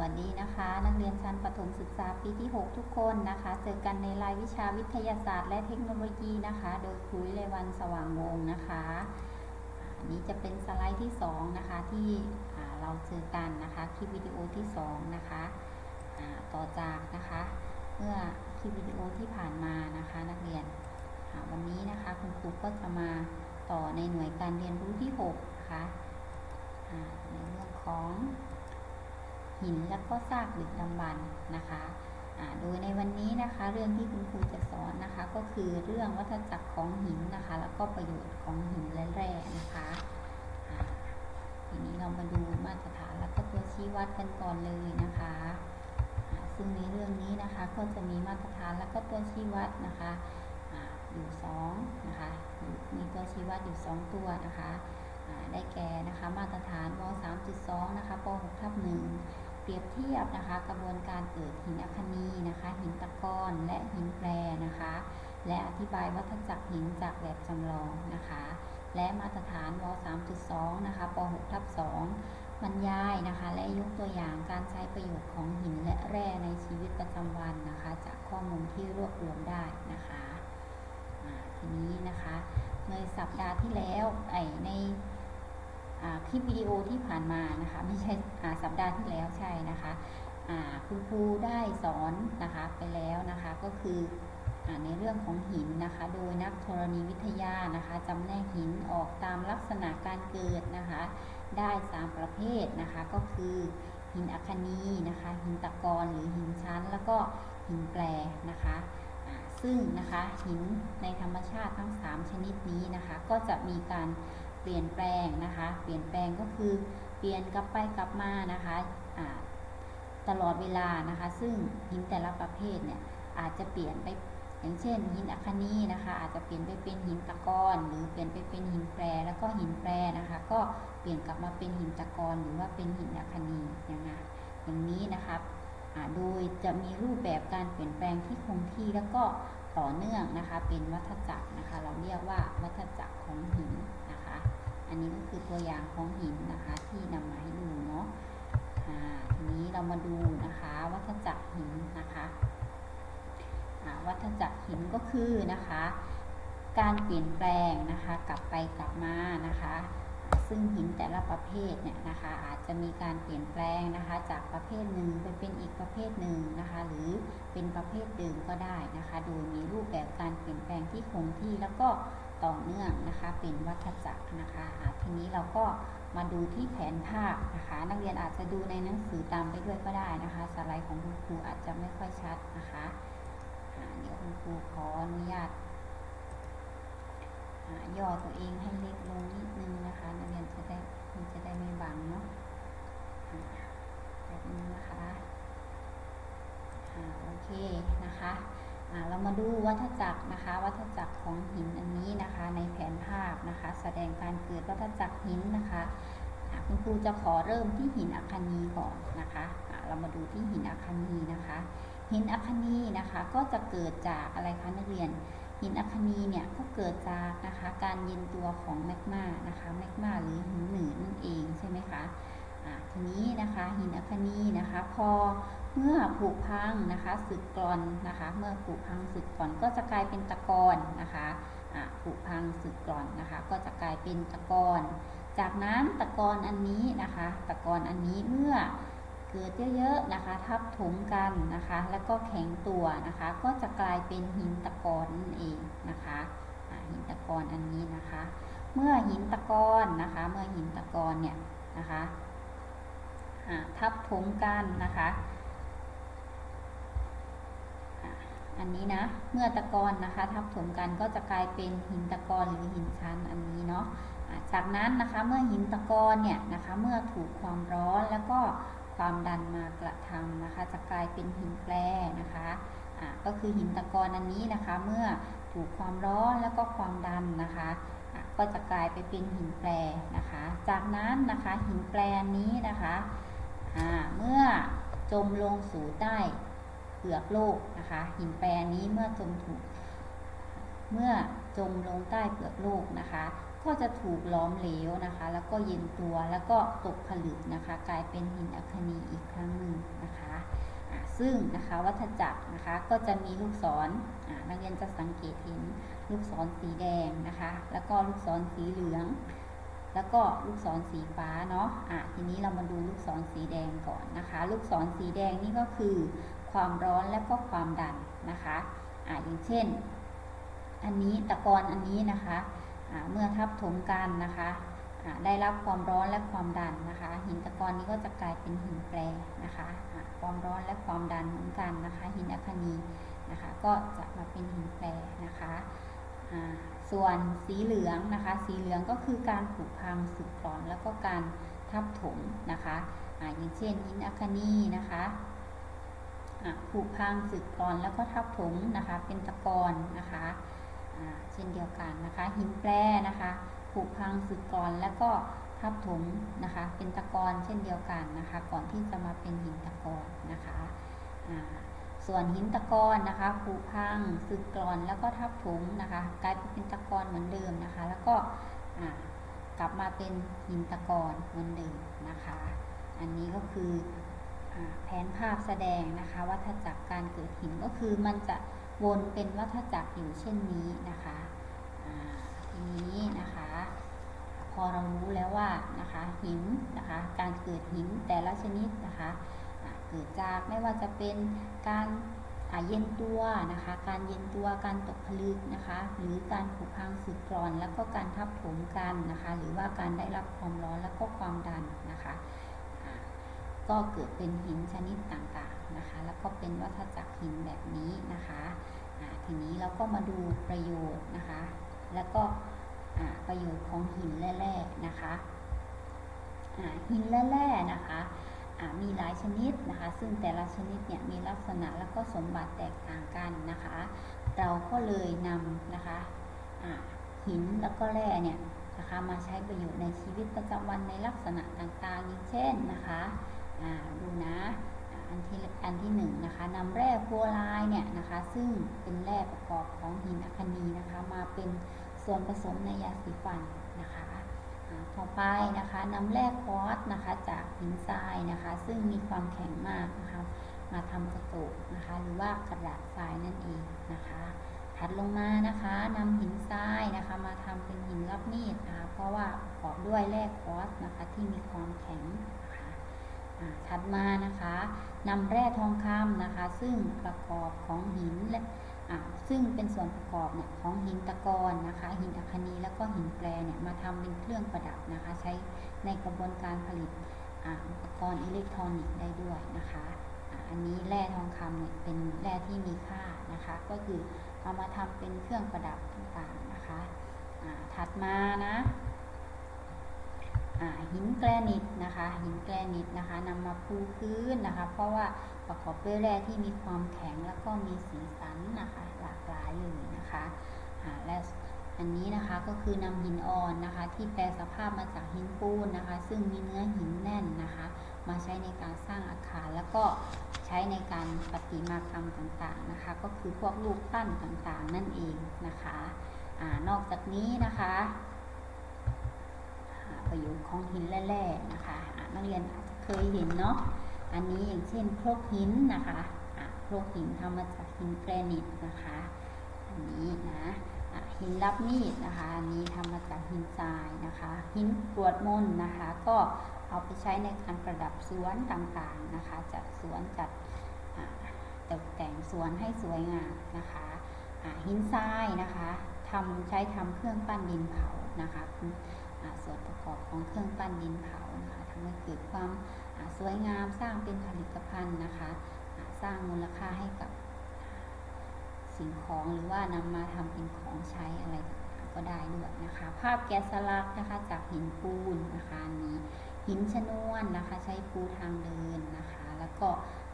วัสดีนะคะ นักเรียนชั้นประถมศึกษาปีที่ 6 ทุกคนนะคะ เจอกันในรายวิชาวิทยาศาสตร์ และเทคโนโลยีนะคะ โดยครูวิเลวันสว่างวงศ์นะคะอันนี้จะเป็นสไลด์ที่ 2 นะคะ ที่เราเจอกันนะคะคลิปวิดีโอที่ 2 นะคะต่อจากนะคะเมื่อคลิปวิดีโอที่ผ่านมานะคะ นักเรียนวันนี้นะคะคุณครูก็จะมาต่อในหน่วยการเรียนรู้ที่6นะคะอ่าในเรื่องของ หินและก็ซากดึกดำบรรพ์นะคะโดยในวันนี้นะคะเรื่องที่คุณครูจะสอนนะคะ ก็คือเรื่องวัฏจักรของหินนะคะ แล้วก็ประโยชน์ของหินและแร่นะคะทีนี้เรามาดูมาตรฐานแล้วก็ตัวชี้วัดกันก่อนเลยนะคะ ซึ่งในเรื่องนี้นะคะก็จะมีมาตรฐานแล้วก็ตัวชี้วัดนะคะอาอยู่สองนะคะมีตัวชี้วัดอยู่สองตัวนะคะได้แก่นะคะมาตรฐานว3.2นะคะป 6 ทับ1 รียบเทียบนะคะ กระบวนการเกิดหินอัคนีนะคะ หินตะกอนและหินแปรนะคะ และอธิบายวัฏจักรหินจากแบบจำลองนะคะ และมาตรฐานว 3.2 นะคะป 6 ทับ2บรรยายนะคะ และยกตัวอย่างการใช้ประโยชน์ของหินและแร่ในชีวิตประจำวันนะคะ จากข้อมูลที่รวบรวมได้นะคะทีนี้นะคะในสัปดาห์ที่แล้วไอใน คลิปวิดีโอที่ผ่านมานะคะไม่ใช่สัปดาห์ที่แล้วใช่นะคะคุณครูได้สอนนะคะไปแล้วนะคะก็คืออในเรื่องของหินนะคะ โดยนักธรณีวิทยานะคะจำแนกหินออกตามลักษณะการเกิดนะคะ ได้ 3 ประเภทนะคะ ก็คือหินอัคนีนะคะ หินตะกอนหรือหินชั้น แล้วก็หินแปรนะคะซึ่งนะคะหินในธรรมชาติทั้ง 3 ชนิดนี้นะคะ ก็จะมีการเเปลี่ยนแปลงนะคะ เปลี่ยนแปลงก็คือเปลี่ยนกลับไปกลับมานะคะตลอดเวลานะคะ ซึ่งหินแต่ละประเภทเนี่ยอาจจะเปลี่ยนไปอย่างเช่น หินอัคนีนะคะ อาจจะเปลี่ยนไปเป็นหินตะกอนหรือเปลี่ยนไปเป็นหินแปรแล้วก็หินแปรนะคะ ก็เปลี่ยนกลับมาเป็นหินตะกอนหรือว่าเป็นหินอัคนีอย่างนะอย่างนี้นะคะโดยจะมีรูปแบบการเปลี่ยนแปลงที่คงที่แล้วก็ต่อเนื่องนะคะ เป็นวัฏจักรนะคะ เราเรียกว่าวัฏจักรของหิน อันนี้ก็คือตัวอย่างของหินนะคะที่นำมาให้ดูเนาะทีนี้เรามาดูนะคะวัฏจักรหินนะคะวัฏจักรหินก็คือนะคะ การเปลี่ยนแปลงนะคะกลับไปกลับมานะคะซึ่งหินแต่ละประเภทเนี่ยนะคะอาจจะมีการเปลี่ยนแปลงนะคะ จากประเภทหนึ่งไปเป็นอีกประเภทหนึ่งนะคะ หรือเป็นประเภทเดิมก็ได้นะคะ โดยมีรูปแบบการเปลี่ยนแปลงที่คงที่แล้วก็ ต่อเนื่องนะคะ เป็นวัฏจักรนะคะทีนี้เราก็มาดูที่แผนภาพนะคะ นักเรียนอาจจะดูในหนังสือตามไปด้วยก็ได้นะคะสไลด์ของคุณครูอาจจะไม่ค่อยชัดนะคะเดี๋ยวคุณครูขออนุญาตย่อตัวเองให้เล็กลงนิดนึงนะคะ นักเรียนจะได้มันจะได้ไม่บังเนาะแบบนี้นะคะะโอเคนะคะ เรามาดูวัฏจักรนะคะ วัฏจักรของหินอันนี้นะคะ ในแผนภาพนะคะ แสดงการเกิดวัฏจักรหินนะคะคุณครูจะขอเริ่มที่หินอัคนีก่อนนะคะเรามาดูที่หินอัคนีนะคะ หินอัคนีนะคะก็จะเกิดจากอะไรคะนักเรียน หินอัคนีเนี่ยก็เกิดจากนะคะการเย็นตัวของแมกมานะคะแมกมาหรือหินหนืดนั่นเองใช่ไหมคะทีนี้นะคะหินอัคนีนะคะ พอ เมื่อผุพังนะคะสึกกร่อนนะคะ เมื่อผุพังสึกกร่อนก็จะกลายเป็นตะกอนนะคะผุพังสึกกร่อนนะคะ ก็จะกลายเป็นตะกอนจากนั้นตะกอนอันนี้นะคะ ตะกอนอันนี้เมื่อเกิดเยอะๆนะคะ ทับถมกันนะคะ แล้วก็แข็งตัวนะคะ ก็จะกลายเป็นหินตะกอนนั่นเองนะคะหินตะกอนอันนี้นะคะ เมื่อหินตะกอนนะคะ เมื่อหินตะกอนเนี่ยนะคะอะทับถมกันนะคะ อันนี้นะ เมื่อตะกอนนะคะทับถมกันก็จะกลายเป็นหินตะกอนหรือหินชั้นอันนี้เนาะะจากนั้นนะคะเมื่อหินตะกอนเนี่ยนะคะเมื่อถูกความร้อนแล้วก็ความดันมากระทำนะคะ จะกลายเป็นหินแปรนะคะะก็คือหินตะกอนอันนี้นะคะ เมื่อถูกความร้อนแล้วก็ความดันนะคะะก็จะกลายไปเป็นหินแปรนะคะ จากนั้นนะคะหินแปรนี้นะคะเมื่อจมลงสู่ใต้ เปลือกโลกนะคะหินแปรนี้เมื่อจมถูกเมื่อจมลงใต้เปลือกโลกนะคะ ก็จะถูกล้อมเหลวนะคะ แล้วก็เย็นตัวแล้วก็ตกผลึกนะคะ กลายเป็นหินอัคนีอีกครั้งหนึ่งนะคะซึ่งนะคะวัฏจักรนะคะก็จะมีลูกศรนักเรียนจะสังเกตเห็นลูกศรสีแดงนะคะ แล้วก็ลูกศรสีเหลือง แล้วก็ลูกศรสีฟ้าเนาะะทีนี้เรามาดูลูกศรสีแดงก่อนนะคะ ลูกศรสีแดงนี่ก็คือ ความร้อนและก็ความดันนะคะอะอย่างเช่น อันนี้ตะกอนอันนี้นะคะอะเมื่อทับถมกันนะคะอะได้รับความร้อนและความดันนะคะ หินตะกอนนี้ก็จะกลายเป็นหินแปรนะคะอะความร้อนและความดันเหมือนกันนะคะ หินอัคนีนะคะ ก็จะมาเป็นหินแปรนะคะอ่าส่วนสีเหลืองนะคะ สีเหลืองก็คือการผุพังสึกกร่อนแล้วก็การทับถมนะคะอ่าอย่างเช่นหินอัคนีนะคะ ผุพังสึกกร่อนแล้วก็ทับถมนะคะ เป็นตะกอนนะคะเช่นเดียวกันนะคะ หินแปรนะคะผุพังสึกกร่อนแล้วก็ทับถมนะคะ เป็นตะกอนเช่นเดียวกันนะคะ ก่อนที่จะมาเป็นหินตะกอนนะคะส่วนหินตะกอนนะคะผุพังสึกกร่อนแล้วก็ทับถมนะคะกลายเป็นตะกอนเหมือนเดิมนะคะ แล้วก็กลับมาเป็นหินตะกอนเหมือนเดิมนะคะ อันนี้ก็คือ แผนภาพแสดงนะคะวัฏจักรการเกิดหินก็คือมันจะวนเป็นวัฏจักรอยู่เช่นนี้นะคะทีนี้นะคะ พอเรารู้แล้วว่านะคะหินนะคะการเกิดหินแต่ละชนิดนะคะเกิดจากไม่ว่าจะเป็นการเย็นตัวนะคะ การเย็นตัวการตกผลึกนะคะ หรือการผุพังสึกกร่อน แล้วก็การทับถมกันนะคะ หรือว่าการได้รับความร้อนแล้วก็ความดัน ก็เกิดเป็นหินชนิดต่างๆนะคะ แล้วก็เป็นวัฏจักรหินแบบนี้นะคะทีนี้เราก็มาดูประโยชน์นะคะ แล้วก็ประโยชน์ของหินแร่ๆนะคะหินแร่ๆนะคะมีหลายชนิดนะคะ ซึ่งแต่ละชนิดเนี่ยมีลักษณะและก็สมบัติแตกต่างกันนะคะ เราก็เลยนำนะคะหินแล้วก็แร่เนี่ยนะคะมาใช้ประโยชน์ในชีวิตประจำวันในลักษณะต่างๆอย่างเช่นนะคะ ดูนะอันที่อันที่หนึ่งนะคะนำแร่ฟลูอไรด์เนี่ยนะคะ ซึ่งเป็นแร่ประกอบของหินอัคนีนะคะ มาเป็นส่วนผสมในยาสีฟันนะคะต่อไปนะคะนำแร่ควอตนะคะจากหินทรายนะคะ ซึ่งมีความแข็งมากนะคะมาทำกระจกนะคะหรือว่ากระดาษทรายนั่นเองนะคะถัดลงมานะคะนำหินทรายนะคะมาทำเป็นหินรับมีดนะคะเพราะว่าประกอบด้วยแร่ควอตนะคะที่มีความแข็ง ถัดมานะคะนำแร่ทองคำนะคะ ซึ่งประกอบของหินและซึ่งเป็นส่วนประกอบเนี่ยของหินตะกอนนะคะ หินอัคนีแล้วก็หินแปรเนี่ยมาทำเป็นเครื่องประดับนะคะ ใช้ในกระบวนการผลิตอุปกรณ์อิเล็กทรอนิกส์ได้ด้วยนะคะอันนี้แร่ทองคำเนี่ยเป็นแร่ที่มีค่านะคะ ก็คือเอามาทำเป็นเครื่องประดับต่างๆนะคะถัดมานะ หินแกรนิตนะคะ หินแกรนิตนะคะนำมาปูพื้นนะคะ เพราะว่าประกอบด้วยแร่ที่มีความแข็งแล้วก็มีสีสันนะคะ หลากหลายเลยนะคะและอันนี้นะคะก็คือนำหินอ่อนนะคะ ที่แปลสภาพมาจากหินปูนนะคะ ซึ่งมีเนื้อหินแน่นนะคะ มาใช้ในการสร้างอาคารแล้วก็ใช้ในการประติมากรรมต่างๆนะคะ ก็คือพวกรูปปั้นต่างๆนั่นเองนะคะอนอกจากนี้นะคะ ประโยชน์ของหินและแร่นะคะนักเรียนอาจจะเคยเห็นเนาะ อันนี้อย่างเช่นโครกหินนะคะโครกหินทำมาจากหินแกรนิตนะคะ อันนี้นะะหินรับมีดนะคะ อันนี้ทำมาจากหินทรายนะคะ หินกรวดมนนะคะ ก็เอาไปใช้ในการประดับสวนต่างๆนะคะ จัดสวนจัดตกแต่งสวนให้สวยงามนะคะะหินทรายนะคะทำใช้ทำเครื่องปั้นดินเผานะคะ ส่วนประกอบของเครื่องปั้นดินเผานะคะทำให้เกิดความสวยงามสร้างเป็นผลิตภัณฑ์นะคะสร้างมูลค่าให้กับสิ่งของหรือว่านำมาทำเป็นของใช้อะไรต่างๆก็ได้ด้วยนะคะ ภาพแกะสลักนะคะจากหินปูนนะคะอันนี้หินชนวนนะคะ ใช้ปูทางเดินนะคะ แล้วก็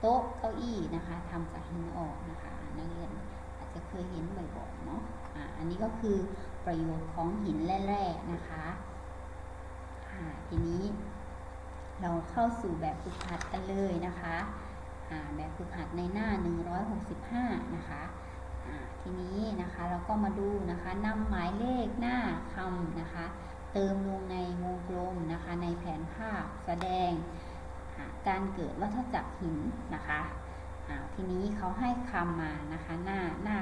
โต๊ะเก้าอี้นะคะทำจากหินออนนะคะนักเรียนอาจจะเคยเห็นบ่อยๆเนาะอ่าอันนี้ก็คือประโยชน์ของหินแร่ๆนะคะ ทีนี้ เราเข้าสู่แบบฝึกหัดกันเลยนะคะแบบฝึกหัดในหน้า 165 นะคะทีนี้นะคะเราก็มาดูนะคะนำหมายเลขหน้าคำนะคะ เติมลงในวงกลมนะคะในแผนภาพแสดงการเกิดวัฏจักรหินนะคะทีนี้เขาให้คำมานะคะหน้าหน้า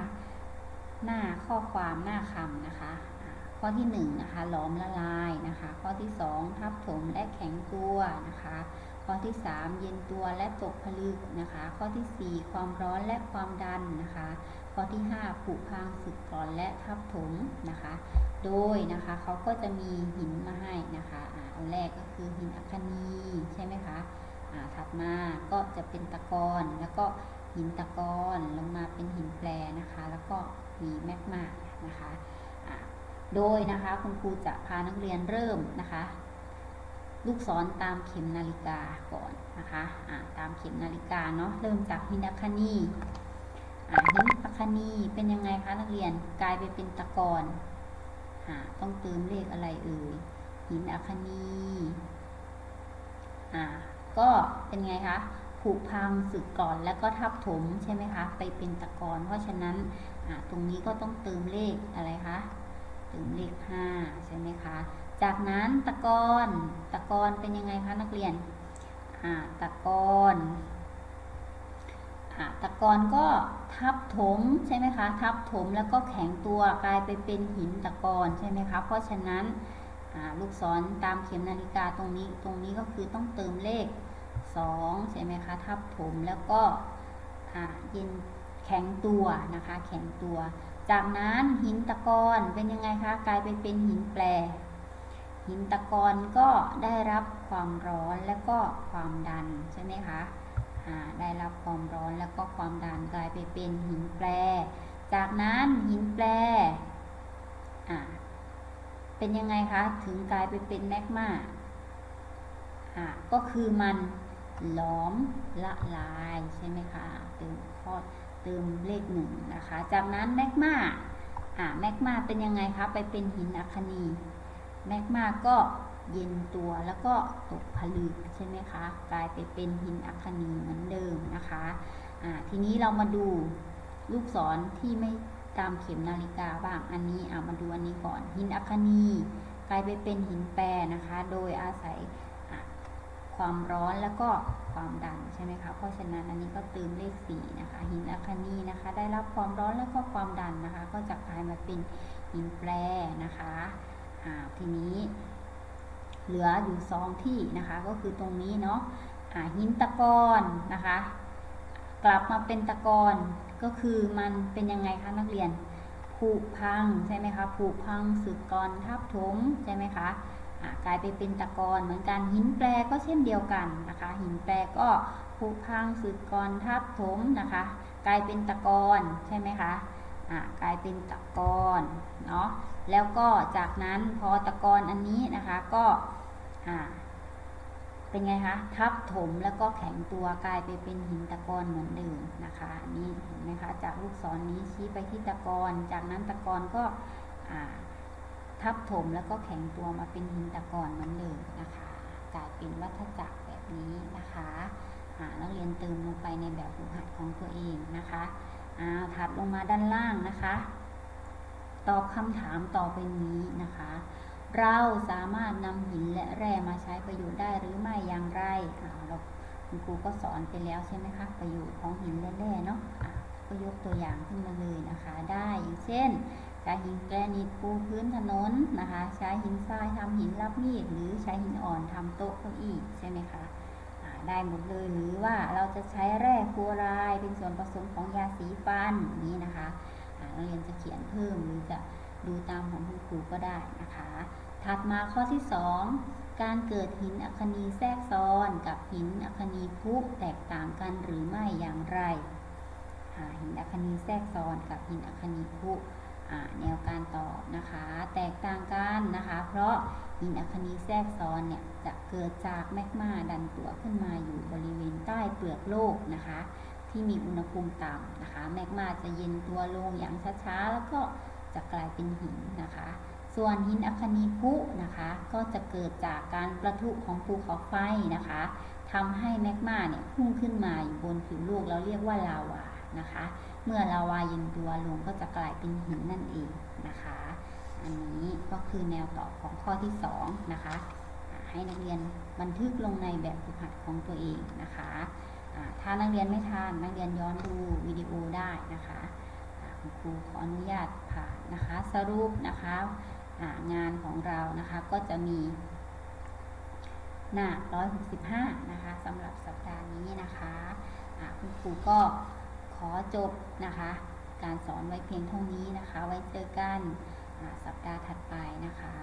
หน้าข้อความหน้าคำนะคะ ข้อที่หนึ่งนะคะหลอมละลายนะคะ ข้อที่สองทับถมและแข็งตัวนะคะ ข้อที่สามเย็นตัวและตกผลึกนะคะ ข้อที่สี่ความร้อนและความดันนะคะ ข้อที่ห้าผุพังสึกกร่อนและทับถมนะคะ โดยนะคะเขาก็จะมีหินมาให้นะคะอ่าอันแรกก็คือหินอัคนีใช่ไหมคะอ่าถัดมาก็จะเป็นตะกอนแล้วก็หินตะกอนลงมาเป็นหินแปรนะคะ แล้วก็มีแมกมานะคะ โดยนะคะคุณครูจะพานักเรียนเริ่มนะคะ ลูกศรตามเข็มนาฬิกาก่อนนะคะอ่าตามเข็มนาฬิกาเนาะเริ่มจากหินอัคนีอ่าหินอัคคนีเป็นยังไงคะนักเรียนกลายไปเป็นตะกอนอต้องเติมเลขอะไรเอ่ยหินอัคคนีอ่าก็เป็นไงคะผุพังสึกก่อนแล้วก็ทับถมใช่ไหมคะ ไปเป็นตะกอนเพราะฉะนั้นตรงนี้ก็ต้องเติมเลขอะไรคะ เติมเลขห้าใช่ไหมคะ จากนั้นตะกอนตะกอนเป็นยังไงคะนักเรียนตะกอนตะกอนก็ทับถมใช่ไหมคะ ทับถมแล้วก็แข็งตัวกลายไปเป็นหินตะกอนใช่ไหมคะ เพราะฉะนั้นลูกศรตามเข็มนาฬิกาตรงนี้ตรงนี้ก็คือต้องเติมเลข 2 ใช่ไหมคะ ทับถมแล้วก็เย็นแข็งตัวนะคะ แข็งตัว จากนั้นหินตะกอนเป็นยังไงคะกลายไปเป็นหินแปร หินตะกอนก็ได้รับความร้อนและก็ความดันใช่ไหมคะได้รับความร้อนแล้วก็ความดันกลายไปเป็นหินแปร จากนั้นหินแปรเป็นยังไงคะถึงกลายไปเป็นแมกมาก็คือมันหลอมละลายใช่ไหมคะเติมข้อ เติมเลขหนึ่งนะคะ จากนั้นแมกมาอ่าแมกมาเป็นยังไงคะ ไปเป็นหินอัคนีแมกมาก็เย็นตัวแล้วก็ตกผลึกใช่ไหมคะ กลายไปเป็นหินอัคนีเหมือนเดิมนะคะอ่าทีนี้เรามาดูลูกศรที่ไม่ตามเข็มนาฬิกาบ้าง อันนี้อ่ามาดูอันนี้ก่อน หินอัคนีกลายไปเป็นหินแปรนะคะ โดยอาศัย ความร้อนแล้วก็ความดันใช่ไหมคะ เพราะฉะนั้นอันนี้ก็เติมเลขสี่นะคะ หินอัคคนีนะคะ ได้รับความร้อนแล้วก็ความดันนะคะ ก็จะกลายมาเป็นหินแปรนะคะอ่าทีนี้ เหลืออยู่สองที่นะคะ ก็คือตรงนี้เนาะอ่าหินตะกอนนะคะ กลับมาเป็นตะกอนก็คือมันเป็นยังไงคะนักเรียนผุพังใช่ไหมคะผุพังสึกกรทับถมใช่ไหมคะ กลายไปเป็นตะกอนเหมือนกันหินแปรก็เช่นเดียวกันนะคะ หินแปรก็ผุพังสึกกรทับถมนะคะ กลายเป็นตะกอนใช่ไหมคะกลายเป็นตะกอนเนาะแล้วก็จากนั้นพอตะกอนอันนี้นะคะก็เป็นไงคะทับถมแล้วก็แข็งตัวกลายไปเป็นหินตะกอนเหมือนเดิมนะคะนนี้เห็นไหมคะจากลูกศรนนี้ชี้ไปที่ตะกอนจากนั้นตะกอนก็อ่า ทับถมแล้วก็แข็งตัวมาเป็นหินตะกอนเหมือนเดิมนะคะ กลายเป็นวัฏจักรแบบนี้นะคะอ่านักเรียนเติมลงไปในแบบฝึกหัดของตัวเองนะคะอ่าถัดลงมาด้านล่างนะคะ ตอบคำถามต่อไปนี้นะคะ เราสามารถนำหินและแร่มาใช้ประโยชน์ได้หรือไม่อย่างไรอ่าเราคุณครูก็สอนไปแล้วใช่ไหมคะประโยชน์ของหินและแร่เนาะก็ยกตัวอย่างขึ้นมาเลยนะคะ ได้อย่างเช่น ใช้หินแกรนิตปูพื้นถนนนะคะ ใช้หินทรายทำหินรับมีด หรือใช้หินอ่อนทำโต๊ะเก้าอี้ใช่ไหมคะได้หมดเลยหรือว่าเราจะใช้แร่ฟลูอไรด์เป็นส่วนผสมของยาสีฟันนี้นะคะนักเรียนจะเขียนเพิ่มหรือจะดูตามของคุณครูก็ได้นะคะ ถัดมาข้อที่ 2 การเกิดหินอัคนีแทรกซ้อน กับหินอัคนีพุแตกต่างกันหรือไม่อย่างไรหินอัคนีแทรกซ้อนกับหินอัคนีพุ แนวการตอบนะคะ แตกต่างกันนะคะ เพราะหินอัคคนีแทรกซ้อนเนี่ยจะเกิดจากแมกมาดันตัวขึ้นมาอยู่บริเวณใต้เปลือกโลกนะคะ ที่มีอุณหภูมิต่ำนะคะ แมกมาจะเย็นตัวลงอย่างช้าๆ แล้วก็จะกลายเป็นหินนะคะ ส่วนหินอัคคนีพุนะคะ ก็จะเกิดจากการประทุของภูเขาไฟนะคะทำให้แมกมาเนี่ยพุ่งขึ้นมาอยู่บนผิวโลกเราเรียกว่าลาวานะคะ เมื่อลาวาเย็นตัวลงก็จะกลายเป็นหินนั่นเองนะคะ อันนี้ก็คือแนวตอบของข้อที่2นะคะให้นักเรียนบันทึกลงในแบบฝึกหัดของตัวเองนะคะถ้านักเรียนไม่ทันนักเรียนย้อนดูวิดีโอได้นะคะคุณครูขออนุญาตผ่านนะคะ สรุปนะคะงานของเรานะคะก็จะมีหน้า 165 นะคะสำหรับสัปดาห์นี้นะคะคุณครูก็ ขอจบนะคะ การสอนไว้เพียงเท่านี้นะคะ ไว้เจอกันสัปดาห์ถัดไปนะคะ